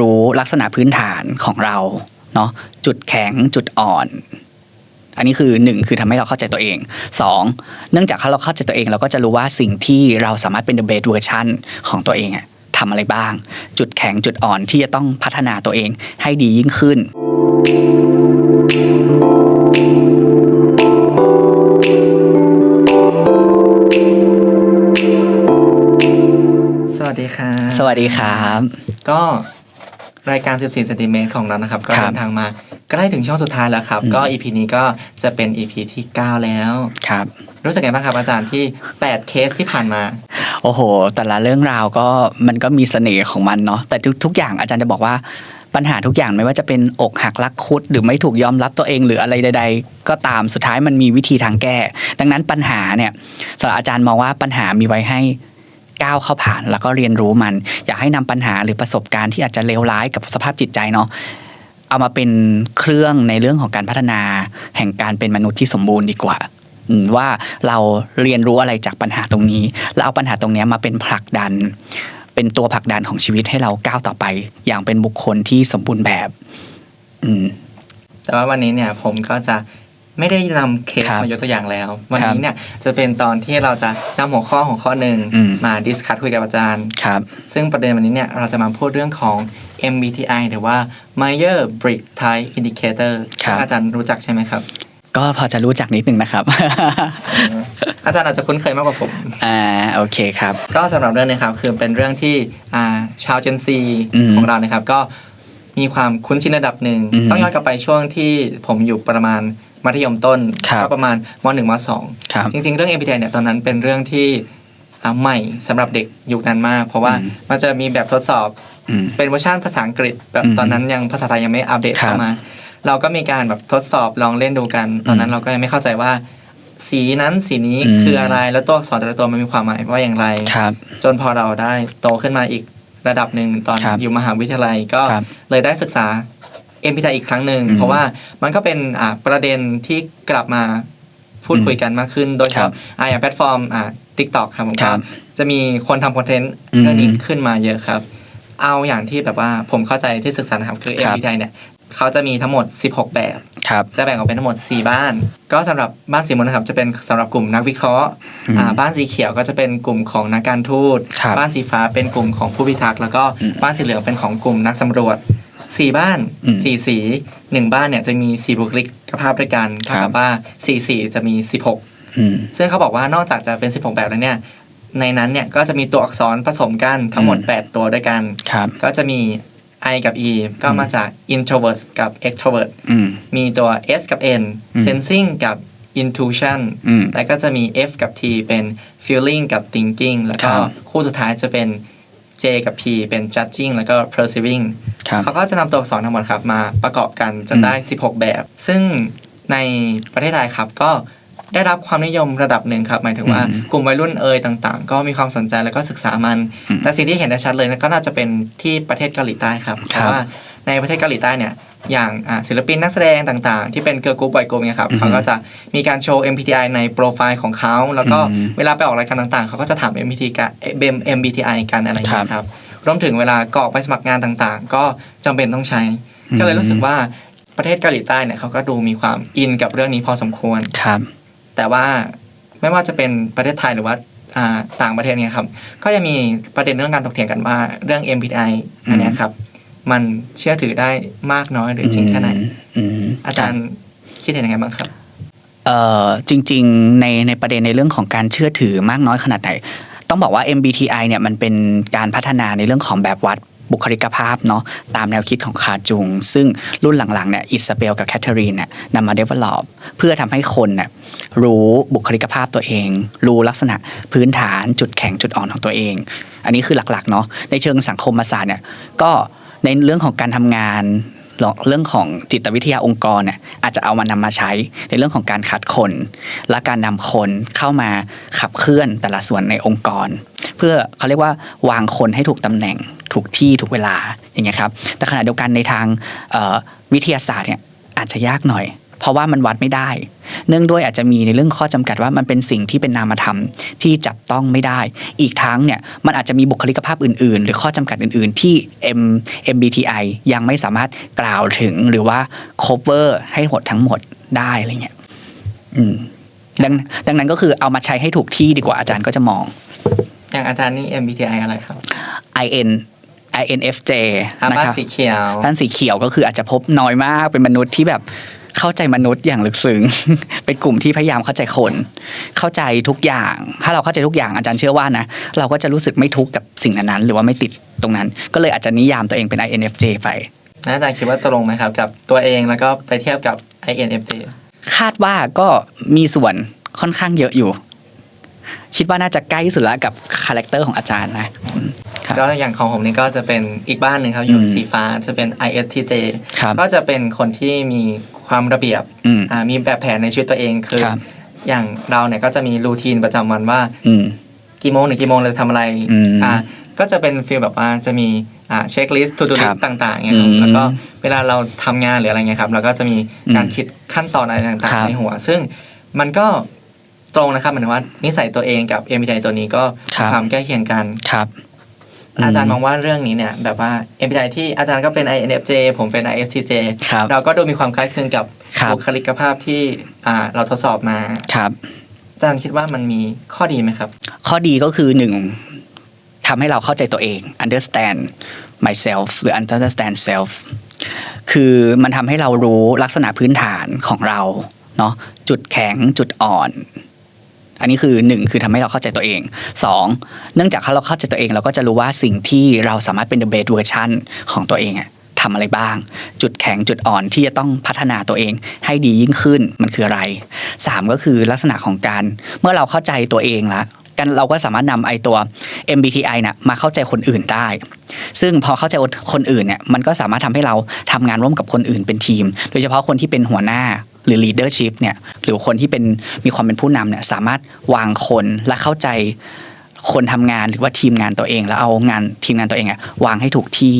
รู้ลักษณะพื้นฐานของเราเนาะจุดแข็งจุดอ่อน อันนี้คือหนึ่งคือทำให้เราเข้าใจตัวเองสองเนื่องจากเราเข้าใจตัวเองเราก็จะรู้ว่าสิ่งที่เราสามารถเป็น the best version ของตัวเองอะทำอะไรบ้าง จุดแข็งจุดอ่อนที่จะต้องพัฒนาตัวเองให้ดียิ่งขึ้น สวัสดีครับ สวัสดีครับ ก็ รายการ 14ซนติเมตรของเรานะครับ ก็ครับเดินทางมาใกล้ถึงช่วงสุดท้ายแล้วครับอืมก็ EP นี้ก็จะเป็น EP ที่ 9 แล้วครับ รู้สึกไงบ้างครับอาจารย์ที่ 8 เคสที่ผ่านมา โอ้โห แต่ละเรื่องราวก็มันก็มีเสน่ห์ของมันเนาะแต่ทุกทุกอย่างอาจารย์จะบอกว่าปัญหาทุกอย่างไม่ว่าจะเป็นอกหักรักคุด หรือไม่ถูกยอมรับตัวเองหรืออะไรใด ๆ ก็ตามสุดท้ายมันมีวิธีทางแก้ ดังนั้นปัญหาเนี่ยสำหรับอาจารย์มองว่าปัญหามีไว้ให้ ก้าวเข้าผ่าน แล้วก็เรียนรู้มัน อยากให้นำปัญหาหรือประสบการณ์ที่อาจจะเลวร้ายกับสภาพจิตใจเนาะเอามาเป็นเครื่องในเรื่องของการพัฒนา แห่งการเป็นมนุษย์ที่สมบูรณ์ดีกว่าว่าเราเรียนรู้อะไรจากปัญหาตรงนี้ แล้วเอาปัญหาตรงนี้มาเป็นผลักดัน เป็นตัวผลักดันของชีวิตให้เราก้าวต่อไป อย่างเป็นบุคคลที่สมบูรณ์แบบ อืมแต่ว่าวันนี้เนี่ยผมก็จะ ไม่ได้นำเคสครับมายกตัวอย่างแล้ว วันครับนี้เนี่ยจะเป็นตอนที่เราจะนำหัวข้อของข้อหนึ่งอืม มาดิสคัทคุยกับอาจารย์ ครับ ซึ่งประเด็นวันนี้เนี่ยเราจะมาพูดเรื่องของ MBTI หรือว่า Meyer Brick Type Indicator ครับซึ่งอาจารย์รู้จักใช่ไหมครับ ก็พอจะรู้จักนิดนึงนะครับ อาจารย์อาจจะคุ้นเคยมากกว่าผม อ่าโอเคครับ ก็สำหรับเรื่องนี้ครับคือเป็นเรื่องที่อ่าชาวเจนซีอืมของเรานะครับก็มีความคุ้นชินระดับหนึ่งอืมต้องย้อนกลับไปช่วงที่ผมอยู่ประมาณ มัธยมต้นครับก็ประมาณมหนึ่งมสองครับจริง ๆ เรื่อง MBTI เนี่ยตอนนั้นเป็นเรื่องที่อ่าใหม่สำหรับเด็กยุคนั้นมาก เพราะว่าอืมมันจะมีแบบทดสอบอืมเป็นเวอร์ชันภาษาอังกฤษแบบอืมตอนนั้นยังภาษาไทยยังไม่อัปเดตครับเข้ามา เราก็มีการแบบทดสอบลองเล่นดูกัน ตอนนั้นเราก็ยังไม่เข้าใจว่า สีนั้นสีนี้อืมคืออะไรแล้วตัวอักษรแต่ละตัวมันมีความหมายว่าอย่างไรครับ จนพอเราได้โตขึ้นมาอีกระดับหนึ่งตอนครับอยู่มหาวิทยาลัยก็ครับเลยได้ศึกษา MBTI อีกครั้งหนึ่งอืมเพราะว่ามันก็เป็นอ่าประเด็นที่กลับมาพูดคุยกันมากขึ้น โดยเฉครัพาะบอ่าอย่างแพลตฟอร์มอ่า TikTok ครับผมครัก็บจะมีคนทำคอนเทนต์อืมเรื่องนี้ขึ้นมาเยอะครับ เอาอย่างที่แบบว่าผมเข้าใจที่ศึกษานะครับคือครับ MBTI เนี่ยเขาจะมีทั้งหมด 16 แบบครับจะแบ่งออกเป็นทั้งหมด 4 บ้าน ก็สำหรับบ้านสีม่วงนะครับจะเป็นสำหรับกลุ่มนักวิเคราะห์อืมอ่าบ้านสีเขียวก็จะเป็นกลุ่มของนักการทูตครับบ้านสีฟ้าเป็นกลุ่มของผู้พิทักษ์แล้วก็อืมบ้านสีเหลืองเป็นของกลุ่มนักสำรวจ สี่บ้านอืมสี่สีหนึ่งบ้านเนี่ยจะมีสี่บุคลิกภาพด้วยกันครัเท่าบ กับว่าสี่สีจะมี16อืม ซึ่งเขาบอกว่านอกจากจะเป็น16แบบแล้วเนี่ยในนั้นเนี่ยก็จะมีตัวอักษรผสมกันทั้งหมดอืม8ตัวด้วยกัน ครับ ก็จะมี I กับ E ก็มาจาก introvert กับ extrovert อืม มีตัว S กับ N อืม sensing กับ intuition อืม แล้วก็จะมี F กับ T เป็น feeling กับ thinking แล้วก็ครับ คู่สุดท้ายจะเป็น J กับ P เป็น judging แล้วก็ perceiving ครับ เขาก็จะนำตัวอักษรทั้งหมดครับมาประกอบกันจอืนมได้ 16 แบบ ซึ่งในประเทศไทยครับก็ได้รับความนิยมระดับหนึ่งครับ หมายถึงว่าอืมกลุ่มวัยรุ่นเอยต่าง ๆ ก็มีความสนใจแล้วก็ศึกษามันอืมแต่สิ่งที่เห็นได้ชัดเลยนะก็น่าจะเป็นที่ประเทศเกาหลีใต้ครับเพครับ ราะว่าในประเทศเกาหลีใต้เนี่ย อย่างอ่าศิลปินนักแสดงต่างๆ ที่เป็นเกิร์ลกรุ๊ปบอยกรุ๊ปเนี่ยครับอือฮึเขาก็จะมีการโชว์ MBTI ในโปรไฟล์ของเขา แล้วก็อืมเวลาไปออกรายการต่างๆ เขาก็จะถาม MBTI กัน MBTI กันอะไรอย่างเงี้ยครับครับรวมถึงเวลากรอกไปสมัครงานต่างๆ ก็จำเป็นต้องใช้อืมก็เลยรู้สึกว่าประเทศเกาหลีใต้เนี่ยเขาก็ดูมีความอินกับเรื่องนี้พอสมควรครับ แต่ว่าไม่ว่าจะเป็นประเทศไทยหรือว่าอ่าต่างประเทศเนี่ยครับ ก็ยังมีประเด็นเรื่องการถกเถียงกันว่าเรื่อง MBTI อันเนี้ยครับ มันเชื่อถือได้มากน้อยหรือจริงแค่ไหนอืมอาจารย์คิดเห็นยังไงบ้างครับเอ่อจริง ๆ ในในประเด็นในเรื่องของการเชื่อถือมากน้อยขนาดไหน ต้องบอกว่า MBTI เนี่ยมันเป็นการพัฒนาในเรื่องของแบบวัดบุคลิกภาพเนาะตามแนวคิดของคาร์จุง ซึ่งรุ่นหลังๆเนี่ยอิซาเบลกับแคทเธอรีนเนี่ยนำมา develop เพื่อทำให้คนเนี่ยรู้บุคลิกภาพตัวเอง รู้ลักษณะพื้นฐานจุดแข็งจุดอ่อนของตัวเอง อันนี้คือหลักๆเนาะในเชิงสังคมศาสตร์เนี่ยก็ ในเรื่องของการทำงานเรื่องของจิตวิทยาองค์กรเนี่ยอาจจะเอามานำมาใช้ในเรื่องของการคัดคน และการนำคนเข้ามาขับเคลื่อนแต่ละส่วนในองค์กร เพื่อเขาเรียกว่าวางคนให้ถูกตำแหน่งถูกที่ถูกเวลาอย่างเงี้ยครับแต่ขณะเดียวกันในทางวิทยาศาสตร์เนี่ยอาจจะยากหน่อย เพเพราะว่ามันวัดไม่ได้ เนื่องด้วยอาจจะมีในเรื่องข้อจำกัดว่ามันเป็นสิ่งที่เป็นนามธรรมที่จับต้องไม่ได้ อีกทั้งเนี่ยมันอาจจะมีบุคลิกภาพอื่น ๆ หรือข้อจำกัดอื่น ๆ ที่ M MBTI ยังไม่สามารถกล่าวถึงหรือว่า cover ให้หมดทั้งหมดได้อะไรเงี้ยอืมดังดังนั้นก็คือเอามาใช้ให้ถูกที่ดีกว่าอาจารย์ก็จะมอง อย่างอาจารย์นี่ MBTI อะไรครับ IN INFJ อานะบ้านครับสีเขียวท่านสีเขียวก็คืออาจจะพบน้อยมากเป็นมนุษย์ที่แบบ เข้าใจมนุษย์อย่างลึกซึ้ง เป็นกลุ่มที่พยายามเข้าใจคน เข้าใจทุกอย่าง ถ้าเราเข้าใจทุกอย่างอาจารย์เชื่อว่านะ เราก็จะรู้สึกไม่ทุกข์กับสิ่งนั้นๆหรือว่าไม่ติดตรงนั้น ก็เลยอาจจะนิยามตัวเองเป็น INFJ ไปแล้วอาจารย์คิดว่าตรงไหมครับกับตัวเองแล้วก็ไปเทียบกับ INFJ คาดว่าก็มีส่วนค่อนข้างเยอะอยู่ คิดว่าน่าจะใกล้สุดแล้วกับคาแรคเตอร์ของอาจารย์นะอืมครับแล้วอย่างของผมนี่ก็จะเป็นอีกบ้านหนึ่งครับอยู่อืมสีฟ้าจะเป็น ISTJ ครับก็จะเป็นคนที่มีความระเบียบอืมอ่ามีแบบแผนในชีวิตตัวเองคือครับอย่างเราเนี่ยก็จะมีรูทีนประจำวันว่าอืมกี่โมงถึงกี่โมงเราจะทำอะไรอืมอ่าก็จะเป็นฟีลแบบว่าจะมีอ่าเช็คลิสต์ทูดูคลิรัสบต์ต่างๆเนี่ยครับอืมแล้วก็เวลาเราทำงานหรืออะไรเงี้ยครับเราก็จะมีการอืมคิดขั้นตอนอะไรต่างครับๆในหัว ซึ่งมันก็ ตรงนะครับหมายถึงว่านิสัยตัวเองกับ MBTI ตัวนี้ก็ครับความใกล้เคียงกัน ครับอาจารย์มองว่าเรื่องนี้เนี่ยแบบว่า MBTI ที่อาจารย์ก็เป็น INFJ ผมเป็น ISTJ ครับ เราก็ดูมีความคล้ายคลึงกับครับ บุคลิกภาพที่อ่าเราทดสอบมาครับ อาจารย์คิดว่ามันมีข้อดีไหมครับ ข้อดีก็คือหนึ่งทำให้เราเข้าใจตัวเอง understand myself หรือ understand self คือมันทำให้เรารู้ลักษณะพื้นฐานของเราเนาะจุดแข็งจุดอ่อน อันนี้คือหนึ่งคือทำให้เราเข้าใจตัวเองสองเนื่องจากถ้าเราเข้าใจตัวเอง เราก็จะรู้ว่าสิ่งที่เราสามารถเป็น the best version ของตัวเองอะทำอะไรบ้าง จุดแข็งจุดอ่อนที่จะต้องพัฒนาตัวเองให้ดียิ่งขึ้นมันคืออะไรสามก็คือลักษณะของการเมื่อเราเข้าใจตัวเองละกันเราก็สามารถนำไอตัว MBTI น่ะมาเข้าใจคนอื่นได้ ซึ่งพอเข้าใจคนอื่นเนี่ยมันก็สามารถทำให้เราทำงานร่วมกับคนอื่นเป็นทีม โดยเฉพาะคนที่เป็นหัวหน้า หรือ leadership เนี่ยหรือคนที่เป็นมีความเป็นผู้นำเนี่ยสามารถวางคนและเข้าใจคนทำงานหรือว่าทีมงานตัวเอง แล้วเอางานทีมงานตัวเองอะวางให้ถูกที่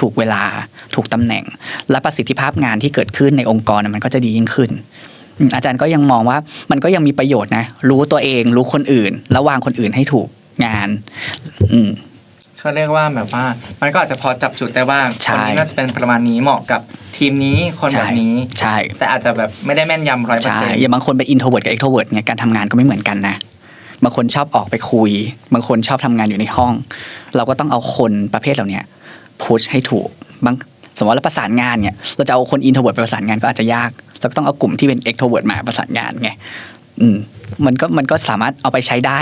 ถูกเวลาถูกตำแหน่ง และประสิทธิภาพงานที่เกิดขึ้นในองค์กรมันก็จะดียิ่งขึ้นอืมอาจารย์ก็ยังมองว่ามันก็ยังมีประโยชน์นะ รู้ตัวเอง รู้คนอื่น แล้ววางคนอื่นให้ถูกงาน อืม เขาเรียกว่าแบบว่า มันก็อาจจะพอจับจุดได้ว่าใช่คนนี้น่าจะเป็นประมาณนี้เหมาะกับทีมนี้คนแบบนี้ใช่ แต่อาจจะแบบไม่ได้แม่นยำร้อยเปอร์ใช่เซ็นต์อย่างบางคนเป็น introvert กับ extrovert เนี่ยการทำงานก็ไม่เหมือนกันนะบางคนชอบออกไปคุย บางคนชอบทำงานอยู่ในห้อง เราก็ต้องเอาคนประเภทเหล่าเนี้พุชให้ถูกบางสมมติว่าเราประสานงานเนี่ยเราจะเอาคน introvert ไปประสานงานก็อาจจะยากเราก็ต้องเอากลุ่มที่เป็น extrovert มาประสานงานไงอืมมันก็มันก็สามารถเอาไปใช้ได้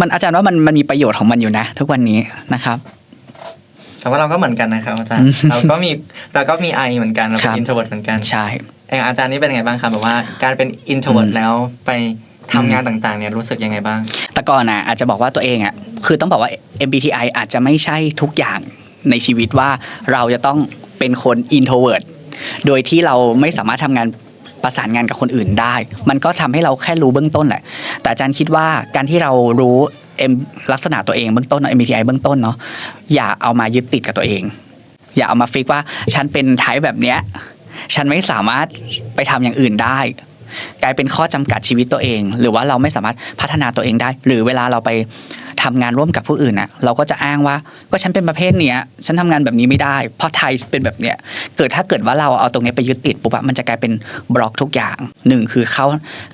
มันอาจารย์ว่ามันมันมีประโยชน์ของมันอยู่นะ ทุกวันนี้นะครับ แต่ว่าเราก็เหมือนกันนะครับอาจารย์ เราก็มีเราก็มีไอเหมือนกันเราเป็ครันบอินโทรเวิร์ดเหมือนกันใช่อย่างอาจารย์นี่เป็นไงบ้างครับแบบว่าการเป็นอินโทรเวิร์ดอืมแล้วไปทำงานต่างๆเนี่ยรู้สึกยังไงบ้าง แต่ก่อนนะอาจจะบอกว่าตัวเองอะคือต้องบอกว่า MBTI อาจจะไม่ใช่ทุกอย่างในชีวิตว่าเราจะต้องเป็นคน introvert โดยที่เราไม่สามารถทำงาน ประสานงานกับคนอื่นได้ มันก็ทำให้เราแค่รู้เบื้องต้นแหละ แต่อาจารย์คิดว่าการที่เรารู้ลักษณะตัวเองเบื้องต้น MBTI เบื้องต้นเนาะอย่าเอามายึดติดกับตัวเอง อย่าเอามาฟิกว่าฉันเป็นไทป์แบบเนี้ยฉันไม่สามารถไปทำอย่างอื่นได้ กลายเป็นข้อจำกัดชีวิตตัวเอง หรือว่าเราไม่สามารถพัฒนาตัวเองได้ หรือเวลาเราไป ทำงานร่วมกับผู้อื่นน่ะเราก็จะอ้างว่าก็ฉันเป็นประเภทเนี้ยฉันทำงานแบบนี้ไม่ได้ เพราะไทยเป็นแบบเนี้ยเกิดถ้าเกิดว่าเราเอาตรงนี้ไปยึดติดปุ๊บอะมันจะกลายเป็นบล็อกทุกอย่างหนึ่งคือเข้า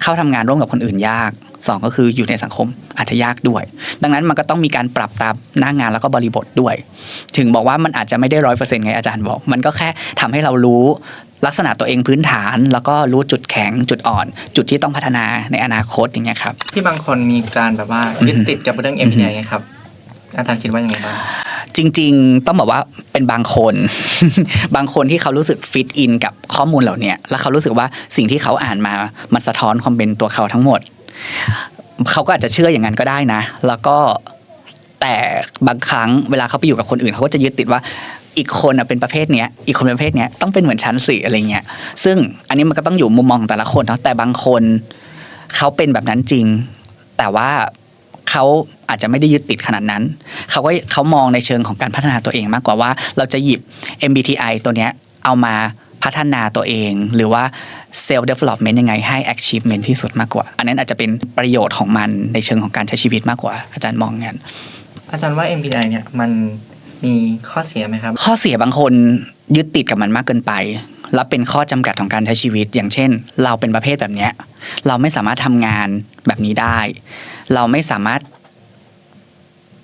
เข้าทำงานร่วมกับคนอื่นยากสองก็คืออยู่ในสังคมอาจจะยากด้วย ดังนั้นมันก็ต้องมีการปรับตามหน้างานแล้วก็บริบทด้วย ถึงบอกว่ามันอาจจะไม่ได้ร้อยเปอร์เซ็นต์ไงอาจารย์บอก มันก็แค่ทำให้เรารู้ ลักษณะตัวเองพื้นฐาน แล้วก็รู้จุดแข็งจุดอ่อน จุดที่ต้องพัฒนาในอนาคตอย่างเงี้ยครับ ที่บางคนมีการแบบว่ายึดติดกับเรื่อง MBTI ไงครับ อาจารย์คิดว่ายังไงบ้าง จริงๆต้องบอกว่าเป็นบางคน บางคนที่เขารู้สึกฟิตอินกับข้อมูลเหล่าเนี้ยแล้วเขารู้สึกว่าสิ่งที่เขาอ่านมามันสะท้อนความเป็นตัวเขาทั้งหมด เขาก็อาจจะเชื่ออย่างนั้นก็ได้นะ แล้วก็แต่บางครั้งเวลาเขาไปอยู่กับคนอื่น เขาก็จะยึดติดว่า อีกคนน่ะเป็นประเภทเนี้ยอีกคนเป็นประเภทเนี้ยต้องเป็นเหมือนฉันสิอะไรเงี้ยซึ่งอันนี้มันก็ต้องอยู่มุมมองของแต่ละคนเนาะแต่บางคนเขาเป็นแบบนั้นจริง แต่ว่าเขาอาจจะไม่ได้ยึดติดขนาดนั้น เขาก็เขามองในเชิงของการพัฒนาตัวเองมากกว่าว่า เราจะหยิบ MBTI ตัวเนี้ยเอามาพัฒนาตัวเอง หรือว่า self development ยังไงให้ achievement ที่สุดมากกว่า อันนั้นอาจจะเป็นประโยชน์ของมันในเชิงของการใช้ชีวิตมากกว่า อาจารย์มองงั้นอาจารย์ว่า MBTI เนี่ยมัน มีข้อเสียไหมครับ ข้อเสียบางคนยึดติดกับมันมากเกินไป แล้วเป็นข้อจำกัดของการใช้ชีวิต อย่างเช่น เราเป็นประเภทแบบเนี้ย เราไม่สามารถทำงานแบบนี้ได้ เราไม่สามารถ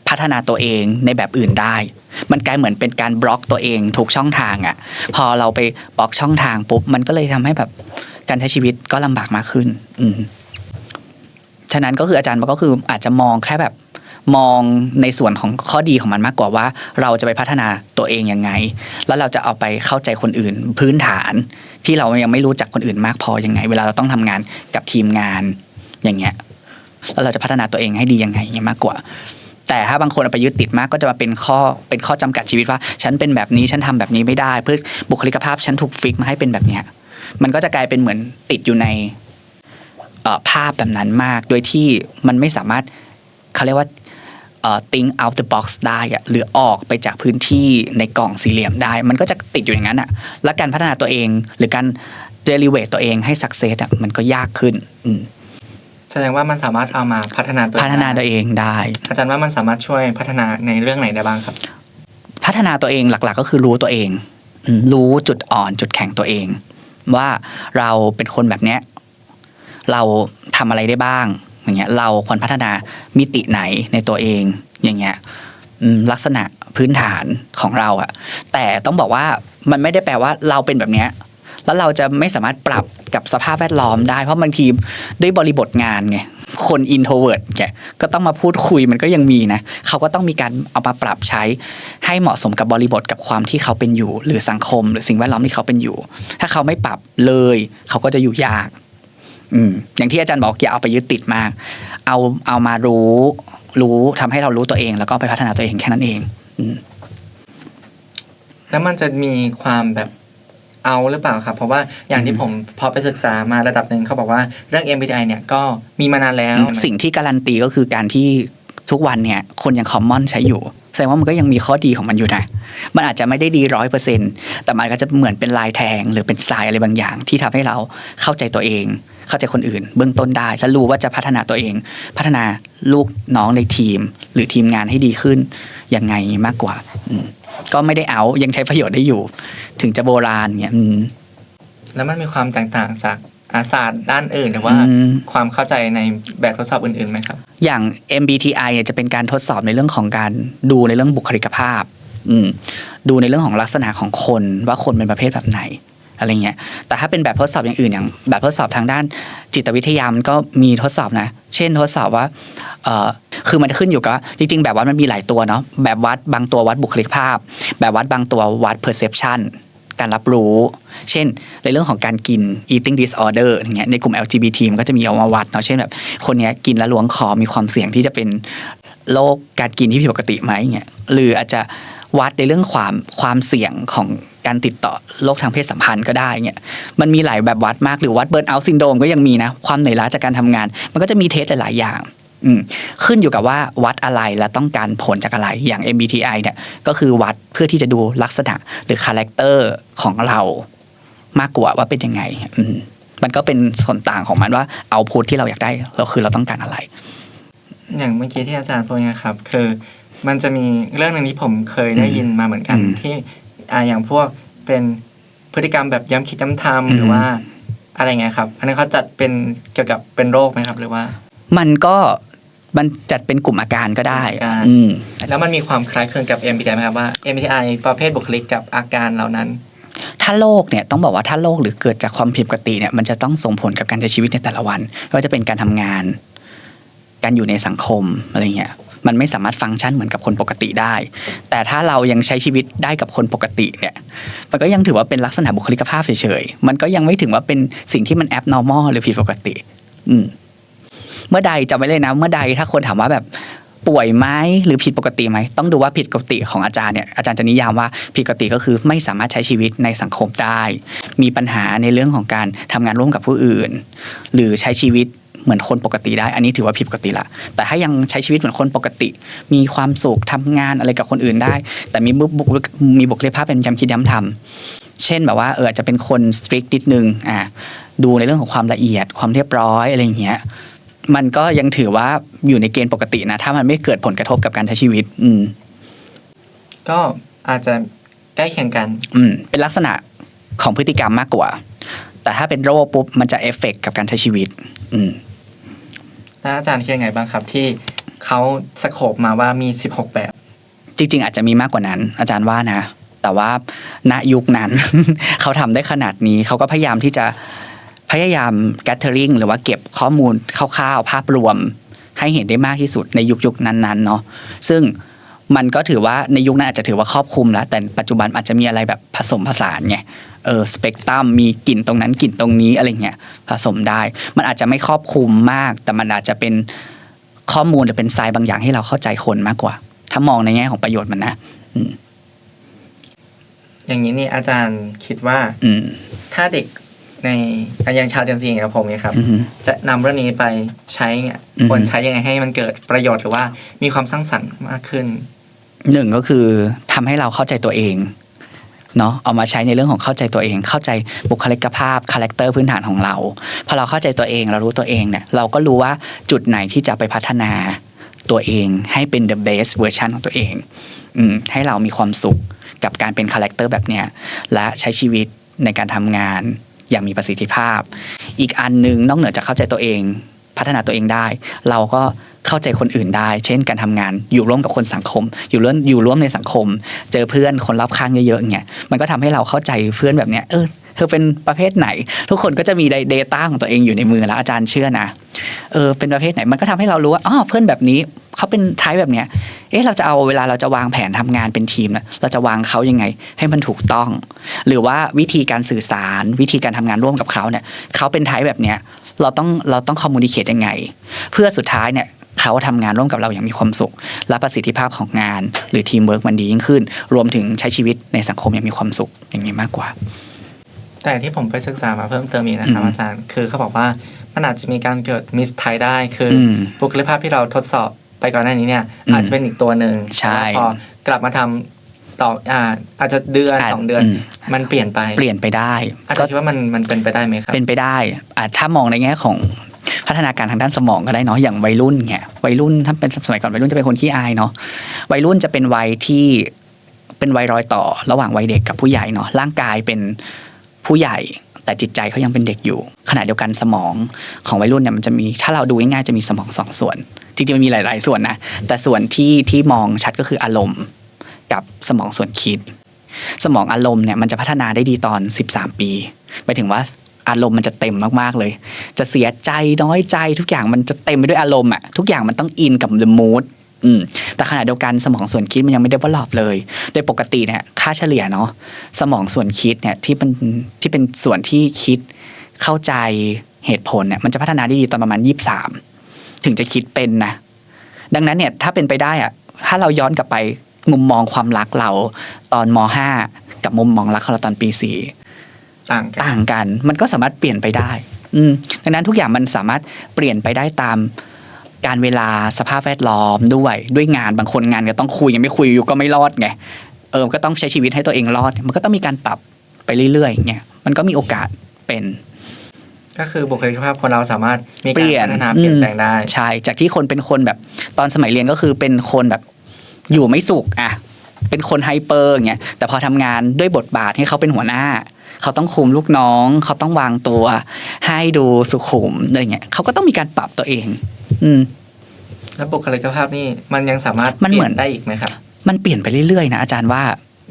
พัฒนาตัวเองในแบบอื่นได้ มันกลายเหมือนเป็นการบล็อกตัวเองทุกช่องทางอะ่ะ พอเราไปบล็อกช่องทางปุ๊บ มันก็เลยทำให้แบบการใช้ชีวิตก็ลำบากมากขึ้น อืมฉะนั้นก็คืออาจารย์ก็คืออาจจะมองแค่แบบ มองในส่วนของข้อดีของมันมากกว่าว่า เราจะไปพัฒนาตัวเองยังไง แล้วเราจะเอาไปเข้าใจคนอื่นพื้นฐาน ที่เรายังไม่รู้จักคนอื่นมากพอยังไง เวลาเราต้องทำงานกับทีมงานอย่างเงี้ยแล้วเราจะพัฒนาตัวเองให้ดียังไงเงี้ยมากกว่า แต่ถ้าบางคนไปยึดติดมากก็จะมาเป็นข้อเป็นข้อจำกัดชีวิตว่า ฉันเป็นแบบนี้ฉันทำแบบนี้ไม่ได้เพื่อบุคลิกภาพฉันถูกฟิกมาให้เป็นแบบเนี้ยมันก็จะกลายเป็นเหมือนติดอยู่ในภาพแบบนั้นมาก โดยที่มันไม่สามารถเขาเรียกว่า think out the box ได้อะหรือออกไปจากพื้นที่ในกล่องสี่เหลี่ยมได้ มันก็จะติดอยู่อย่างนั้นอะและการพัฒนาตัวเองหรือการ derivate ตัวเองให้ success อะมันก็ยากขึ้นอืมแสดงว่ามันสามารถเอามาพัฒนาตัวพัฒนาตัวเองได้ อาจารย์ว่ามันสามารถช่วยพัฒนาในเรื่องไหนได้บ้างครับ พัฒนาตัวเองหลักๆ ก็คือรู้ตัวเองอืมรู้จุดอ่อนจุดแข็งตัวเอง ว่าเราเป็นคนแบบเนี้ยเราทำอะไรได้บ้าง อย่างเงี้ยเราควรพัฒนามิติไหนในตัวเองอย่างเงี้ยลักษณะพื้นฐานของเราอะแต่ต้องบอกว่ามันไม่ได้แปลว่าเราเป็นแบบเนี้ยแล้วเราจะไม่สามารถปรับกับสภาพแวดล้อมได้ เพราะบางทีด้วยบริบทงานไงคนอินโทรเวิร์ดแกก็ต้องมาพูดคุยมันก็ยังมีนะ เขาก็ต้องมีการเอามาปรับใช้ให้เหมาะสมกับบริบทกับความที่เขาเป็นอยู่ หรือสังคม หรือสิ่งแวดล้อมที่เขาเป็นอยู่ ถ้าเขาไม่ปรับเลย เขาก็จะอยู่ยาก อืมอย่างที่อาจารย์บอกอย่าเอาไปยึดติดมาก เอาเอามารู้รู้ทำให้เรารู้ตัวเอง แล้วก็ไปพัฒนาตัวเองแค่นั้นเอง อืมแล้วมันจะมีความแบบเอาหรือเปล่าครับ เพราะว่าอย่างที่อืมผมพอไปศึกษามาระดับหนึ่งเขาบอกว่าเรื่อง MBTI เนี่ยก็มีมานานแล้ว สิ่งที่การันตีก็คือการที่ทุกวันเนี่ยคนยังคอมมอนใช้อยู่แสดงว่ามันก็ยังมีข้อดีของมันอยู่นะ มันอาจจะไม่ได้ดีร้อยเปอร์เซ็นแต่มันก็จะเหมือนเป็นลายแทงหรือเป็นทรายอะไรบางอย่างที่ทำให้เราเข้าใจตัวเอง เข้าใจคนอื่น เบื้องต้นได้และรู้ว่าจะพัฒนาตัวเอง พัฒนาลูกน้องในทีม หรือทีมงานให้ดีขึ้นยังไงมากกว่าอืมก็ไม่ได้เอายังใช้ประโยชน์ได้อยู่ ถึงจะโบราณเนี่ยอืมแล้วมันมีความแตกต่างจากอาศาสตร์ด้านอื่นหรือว่าอืมความเข้าใจในแบบทดสอบอื่นๆไหมครับ อย่าง MBTI เนี่ยจะเป็นการทดสอบในเรื่องของการดูในเรื่องบุคลิกภาพอืมดูในเรื่องของลักษณะของคนว่าคนเป็นประเภทแบบไหน อะไรเงี้ยแต่ถ้าเป็นแบบทดสอบอย่างอื่นอย่าง แบบทดสอบทางด้านจิตวิทยามันก็มีทดสอบนะ เช่นทดสอบว่าเออคือมันขึ้นอยู่กับจริง ๆ แบบวัดมันมีหลายตัวเนาะแบบวัดบางตัววัดบุคลิกภาพ แบบวัดบางตัววัด perception การรับรู้ เช่น ในเรื่องของการกิน eating disorder อย่างเงี้ยในกลุ่ม LGBT มันก็จะมีเอามาวัดเนาะเช่นแบบคนเนี้ยกินแล้วล้วงคอมีความเสี่ยงที่จะเป็นโรคการกินที่ผิดปกติไหมเงี้ยหรืออาจจะ วัดในเรื่องความความเสี่ยงของการติดต่อโรคทางเพศสัมพันธ์ก็ได้เงี้ยมันมีหลายแบบวัดมากหรือวัดเบิร์นเอาท์ซินโดมก็ยังมีนะความเหนื่อยล้าจากการทำงาน มันก็จะมีเทสหลาย ๆ อย่างขึ้นอยู่กับว่าวัดอะไรและต้องการผลจากอะไรอย่าง MBTI เนี่ยก็คือวัดเพื่อที่จะดูลักษณะหรือคาแรคเตอร์ของเรามากกว่าว่าเป็นยังไงอืมันก็เป็นส่วนต่างของมันว่าเอาพุทที่เราอยากได้เราคือเราต้องการอะไร อย่างเมื่อกี้ที่อาจารย์พูดนี่ยครับ คือ มันจะมีเรื่องหนึ่งที่ผมเคยได้ยินมาเหมือนกันอืมที่อ่าอย่างพวกเป็นพฤติกรรมแบบย้ำคิดย้ำทำอืมหรือว่าอะไรเงี้ยครับ อันนี้นเขาจัดเป็นเกี่ยวกับเป็นโรคไหมครับ หรือว่า มันก็มันจัดเป็นกลุ่มอาการก็ได้กลุ่มอาการอืมแล้วมันมีความคล้ายคลึงกับ MBTI ไหมครับว่า MBTI ประเภทบุคลิกกับอาการเหล่านั้น ถ้าโรคเนี่ยต้องบอกว่าถ้าโรคหรือเกิดจากความผิดปกติเนี่ยมันจะต้องส่งผลกับการใช้ชีวิตในแต่ละวันไม่ว่าจะเป็นการทำงาน การอยู่ในสังคมอะไรเงี้ย มันไม่สามารถฟังก์ชันเหมือนกับคนปกติได้ แต่ถ้าเรายังใช้ชีวิตได้กับคนปกติเนี่ยมันก็ยังถือว่าเป็นลักษณะบุคลิกภาพเฉยๆมันก็ยังไม่ถึงว่าเป็นสิ่งที่มัน abnormal หรือผิดปกติ อืมเมื่อใดจำไว้เลยนะ เมื่อใดถ้าคนถามว่าแบบป่วยไหมหรือผิดปกติไหมต้องดูว่าผิดปกติของอาจารย์เนี่ยอาจารย์จะนิยามว่าผิดปกติก็คือไม่สามารถใช้ชีวิตในสังคมได้ มีปัญหาในเรื่องของการทำงานร่วมกับผู้อื่น หรือใช้ชีวิต เหมือนคนปกติได้ อันนี้ถือว่าผิดปกติละ แต่ถ้ายังใช้ชีวิตเหมือนคนปกติ มีความสุขทำงานอะไรกับคนอื่นได้ แต่มีบุคลิกมีบุคลิกภาพเป็นย้ำคิดย้ำทำเช่นแบบว่าเอออาจจะเป็นคนสตริกนิดนึงอะดูในเรื่องของความละเอียดความเรียบร้อยอะไรอย่างเงี้ยมันก็ยังถือว่าอยู่ในเกณฑ์ปกตินะ ถ้ามันไม่เกิดผลกระทบกับการใช้ชีวิต อืม ก็อาจจะใกล้เคียงกัน อืม เป็นลักษณะของพฤติกรรมมากกว่า แต่ถ้าเป็นโรคปุ๊บ มันจะเอฟเฟกกับการใช้ชีวิต อืม แล้วอาจารย์คิดยังไงบ้างครับที่เขาสโคบมาว่ามี 16 แบบ จริง ๆ อาจจะมีมากกว่านั้น อาจารย์ว่านะ แต่ว่าณยุคนั้น เขาทำได้ขนาดนี้เขาก็พยายามที่จะพยายาม gathering หรือว่าเก็บข้อมูลคร่าวๆ ภาพรวม ให้เห็นได้มากที่สุดในยุคยุคๆนั้นๆเนาะซึ่งมันก็ถือว่าในยุคนั้นอาจจะถือว่าครอบคลุมแล้วแต่ปัจจุบันอาจจะมีอะไรแบบผสมผสานไง เออสเปกตรัมมีกลิ่นตรงนั้นกลิ่นตรงนี้อะไรเงี้ยผสมได้ มันอาจจะไม่ครอบคลุมมาก แต่มันอาจจะเป็นข้อมูลหรือเป็นทรายบางอย่างให้เราเข้าใจคนมากกว่า ถ้ามองในแง่ของประโยชน์มันนะอย่างนี้นี่อาจารย์คิดว่า อืมถ้าเด็กในอย่างชาวเจนซีอย่างกับผมเนี่ยครับอือฮึจะนำเรื่องนี้ไปใช้เนี่ยอือฮึควรใช้ยังไงให้มันเกิดประโยชน์หรือว่ามีความสร้างสรรค์มากขึ้นหนึ่งก็คือทำให้เราเข้าใจตัวเอง เนาะเอามาใช้ในเรื่องของเข้าใจตัวเอง เข้าใจบุคลิกภาพคาแรคเตอร์พื้นฐานของเราพอเราเข้าใจตัวเองเรารู้ตัวเองเนี่ยเราก็รู้ว่าจุดไหนที่จะไปพัฒนาตัวเองให้เป็น the best version ของตัวเองอืมให้เรามีความสุขกับการเป็นคาแรคเตอร์แบบเนี้ยและใช้ชีวิตในการทำงานอย่างมีประสิทธิภาพ อีกอันหนึ่งนอกเหนือจากเข้าใจตัวเอง พัฒนาตัวเองได้ เราก็ เข้าใจคนอื่นได้ เช่นการทำงานอยู่ร่วมกับคนสังคม อยู่ร่วมอยู่ร่วมในสังคม เจอเพื่อนคนรอบข้างเยอะๆเงี้ยมันก็ทำให้เราเข้าใจเพื่อนแบบเนี้ยเออเธอเป็นประเภทไหน ทุกคนก็จะมี Data ของตัวเองอยู่ในมือแล้วอาจารย์เชื่อนะเออเป็นประเภทไหนมันก็ทำให้เรารู้ว่าอ๋อเพื่อนแบบนี้เขาเป็นท้ายแบบเนี้ยเอ๊ะเราจะเอาเวลาเราจะวางแผนทำงานเป็นทีมนะเราจะวางเขายังไง ให้มันถูกต้อง หรือว่าวิธีการสื่อสาร วิธีการทำงานร่วมกับเขาเนี่ยเขาเป็นท้ายแบบเนี้ยเราต้องเราต้องคอมมูนิเคตยังไง เพื่อสุดท้ายเนี่ย เขาทำงานร่วมกับเราอย่างมีความสุข และประสิทธิภาพของงาน หรือทีมเวิร์กมันดียิ่งขึ้น รวมถึงใช้ชีวิตในสังคมอย่างมีความสุขอย่างนี้มากกว่า แต่ที่ผมไปศึกษามาเพิ่มเติมอีกนะครับอืมอาจารย์คือเขาบอกว่ามันอาจจะมีการเกิดมิสไทได้คืออมบุคลิกภาพที่เราทดสอบไปก่อนหน้านี้เนี่ยอืมอาจจะเป็นอีกตัวหนึ่งใช่แล้วพอกลับมาทำต่ออ่าอาจจะเดือนอาจสองเดือนอืมมันเปลี่ยนไปเปลี่ยนไปได้อาจก็จะคิดว่ามันมันเป็นไปได้ไหมครับ เป็นไปได้อะถ้ามองในแง่ของ พัฒนาการทางด้านสมองก็ได้เนาะอย่างวัยรุ่นเนี่ยวัยรุ่นถ้าเป็นสมัยก่อนวัยรุ่นจะเป็นคนขี้อายเนาะวัยรุ่นจะเป็นวัยที่เป็นวัยรอยต่อ ระหว่างวัยเด็กกับผู้ใหญ่เนาะร่างกายเป็นผู้ใหญ่แต่จิตใจเขายังเป็นเด็กอยู่ขณะเดียวกันสมองของวัยรุ่นเนี่ยมันจะมีถ้าเราดูง่ายๆจะมีสมองสองส่วน จริงๆมันมีหลาย ๆ ส่วนนะแต่ส่วนที่ที่มองชัดก็คืออารมณ์ กับสมองส่วนคิด สมองอารมณ์เนี่ยมันจะพัฒนาได้ดีตอน 13 ปีหมายถึงว่า อารมณ์มันจะเต็มมากๆเลย จะเสียใจน้อยใจทุกอย่างมันจะเต็มไปด้วยอารมณ์อะทุกอย่างมันต้องอินกับ the mood อืมแต่ขณะเดียวกันสมองส่วนคิดมันยังไม่ได้ว่าหลอบเลย โดยปกติเนี่ยค่าเฉลี่ยเนาะสมองส่วนคิดเนี่ยที่เป็นที่เป็นส่วนที่คิดเข้าใจเหตุผลเนี่ยมันจะพัฒนาได้ดีตอนประมาณ23ถึงจะคิดเป็นนะดังนั้นเนี่ยถ้าเป็นไปได้อะถ้าเราย้อนกลับไปมุมมองความรักเราตอนม .5 กับมุมมองรักของเราตอนปีสี่ ต่างกันต่างกัน มันก็สามารถเปลี่ยนไปได้ อืมดังนั้นทุกอย่างมันสามารถเปลี่ยนไปได้ตามการเวลาสภาพแวดล้อมด้วยด้วยงานบางคนงานก็ต้องคุยยังไม่คุยอยู่ก็ไม่รอดไงเออก็ต้องใช้ชีวิตให้ตัวเองรอด มันก็ต้องมีการปรับไปเรื่อยๆอย่างเงี้ยมันก็มีโอกาสเป็น ก็คือบุคลิกภาพคนเราสามารถมีเปการลี่ยนพัฒนาเปลี่ยนแปลงได้ใช่จากที่คนเป็นคนแบบตอนสมัยเรียนก็คือเป็นคนแบบอยู่ไม่สุขอะเป็นคนไฮเปอร์อย่างเงี้ยแต่พอทำงานด้วยบทบาทให้เขาเป็นหัวหน้า เขาต้องคุมลูกน้อง เขาต้องวางตัว ให้ดูสุขุมอะไรเงี้ยเขาก็ต้องมีการปรับตัวเอง อืม แล้วบุคลิกภาพนี่มันยังสามารถมันเปเหมืลี่อยนนได้อีกไหมครับ มันเปลี่ยนไปเรื่อยๆนะอาจารย์ว่า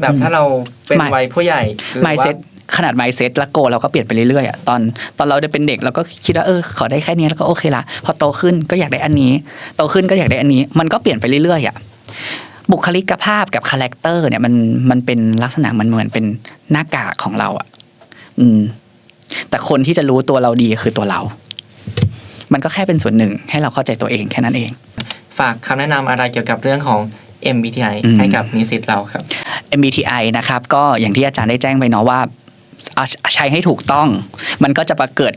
แบบถ้าเราเป็นไม่ วัยผู้ใหญ่หรือไมว่าเซ็ตขนาดไมเซ็ตและโกเราก็เปลี่ยนไปเรื่อยๆอะตอนตอนเราได้เป็นเด็กเราก็คิดว่าเออขอได้แค่นี้แล้วก็โอเคละพอโตขึ้นก็อยากได้อันนี้ โตขึ้นก็อยากได้อันนี้ มันก็เปลี่ยนไปเรื่อยๆอะบุคลิกภาพกับคาแรคเตอร์เนี่ยมันมันเป็นลักษณะมันเหมือนเป็นหน้ากากของเราอะ อืม แต่คนที่จะรู้ตัวเราดีคือตัวเรา มันก็แค่เป็นส่วนหนึ่งให้เราเข้าใจตัวเองแค่นั้นเอง ฝากคำแนะนำอะไรเกี่ยวกับเรื่องของ MBTI อืมให้กับนิสิตเราครับ MBTI นะครับ ก็อย่างที่อาจารย์ได้แจ้งไปเนาะว่าเอาใช้ให้ถูกต้อง มันก็จะประเกิด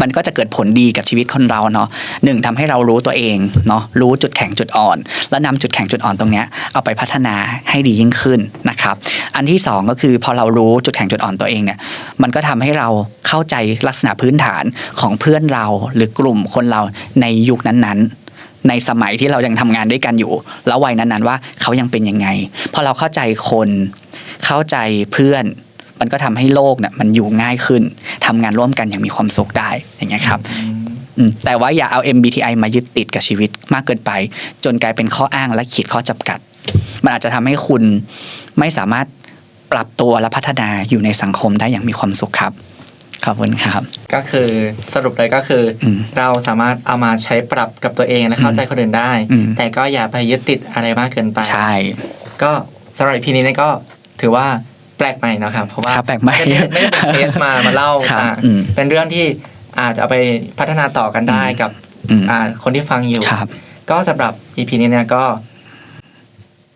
มันก็จะเกิดผลดีกับชีวิตคนเราเนาะหนึ่งทำให้เรารู้ตัวเองเนาะรู้จุดแข็งจุดอ่อน แล้วนำจุดแข็งจุดอ่อนตรงเนี้ยเอาไปพัฒนาให้ดียิ่งขึ้นนะครับ อันที่สองก็คือพอเรารู้จุดแข็งจุดอ่อนตัวเองเนี่ยมันก็ทำให้เราเข้าใจลักษณะพื้นฐานของเพื่อนเราหรือกลุ่มคนเราในยุคนั้นๆในสมัยที่เรายังทำงานด้วยกันอยู่ แล้ววัยนั้นๆว่าเขายังเป็นยังไง พอเราเข้าใจคน เข้าใจเพื่อน มันก็ทำให้โลกเนี่ยมันอยู่ง่ายขึ้นทำงานร่วมกันอย่างมีความสุขได้อย่างเงี้ยครับอืมแต่ว่าอย่าเอา MBTI มายึดติดกับชีวิตมากเกินไป จนกลายเป็นข้ออ้างและขีดข้อจำกัด มันอาจจะทำให้คุณไม่สามารถปรับตัวและพัฒนาอยู่ในสังคมได้อย่างมีความสุขครับขอบคุณครับ ก็คือสรุปเลยก็คืออมเราสามารถเอามาใช้ปรับกับตัวเองและเข้าใจคนอื่นได้อืมแต่ก็อย่าไปยึดติดอะไรมากเกินไป ใช่ ก็สำหรับพีนี้เนี่ยก็ถือว่า แปลกใหม่นะครับ เพราะว่าครับแปลกใหม่ไม่ได้ไม่ได้เป็นเคสมามาเล่าครับอ่าอืม เป็นเรื่องที่อาจจะเอาไปพัฒนาต่อกันได้กับอืมอ่าคนที่ฟังอยู่ ครับ ก็สำหรับ EP นี้เนี่ยก็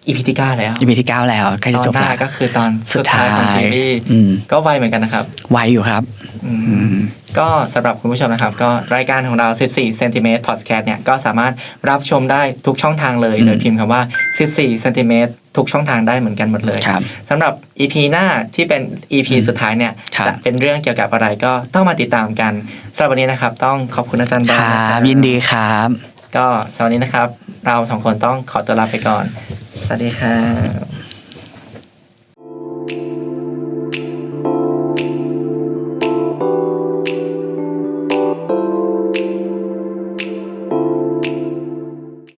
EP ที่เก้าแล้วจะมีที่เก้าแล้วใกล้ตจะอนจบหน้าแล้วก็คือตอนสุสุดดท้ายของท้ายซีรีส์อืมก็ไวเหมือนกันนะครับไวอยู่ครับอืมอืมก็สำหรับคุณผู้ชมนะครับ ก็รายการของเรา 14เซนติเมตรพอดแคสต์เนี่ย ก็สามารถรับชมได้ทุกช่องทางเลยอืมโดยพิมพ์คำว่า 14เซนติเมตรทุกช่องทางได้เหมือนกันหมดเลยครับสำหรับ EP หน้าที่เป็น EP อืมสุดท้ายเนี่ยครับจะเป็นเรื่องเกี่ยวกับอะไรก็ต้องมาติดตามกันสำหรับวันนี้นะครับ ต้องขอบคุณอาจารย์บอคลรันะบยินดีครับ ก็สำหรับวันนี้นะครับ เราสองคนต้องขอตัวลาไปก่อน สวัสดีค่ะ